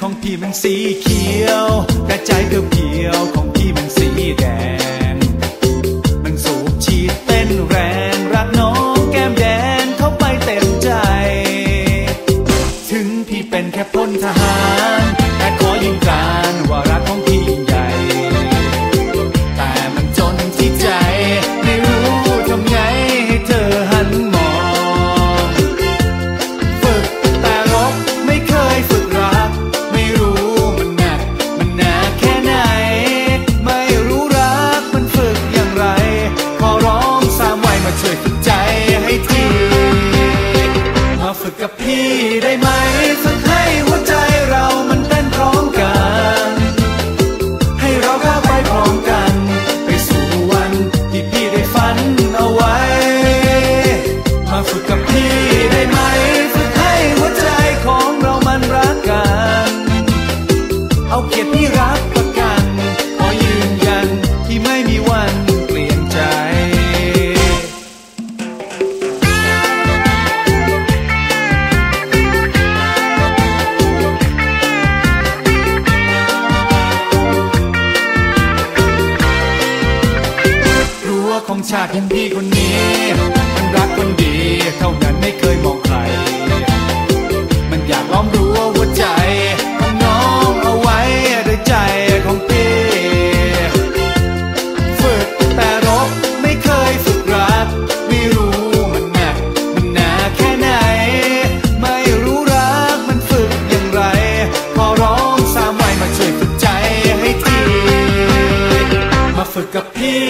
ของพี่มันสีเขียวแต่ใจเพียวของพี่มัน พี่ได้ไหมฝึกให้หัวใจเรามันเต้นพร้อมกัน ให้เราก้าวไปพร้อมกัน ไปสู่วันที่พี่ได้ฝันเอาไว้ มาฝึกกับพี่ได้ไหมฝึกให้หัวใจของเรามันรักกัน เอาเกียรติที่รัก ของชาติของพี่คนนี้มันรักคนดี เท่านั้นไม่เคยมองใคร มันอยากล้อมรั้วหัวใจ ของน้องเอาไว้ด้วยใจของพี่ฝึกแต่รบไม่เคยฝึกรัก ไม่รู้มันหนักมันหนาแค่ไหน ไม่รู้รักมันฝึกอย่างไรขอร้องสามไวัยมาช่วยฝึกใจให้ทีมาฝึกกับพี่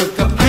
Africa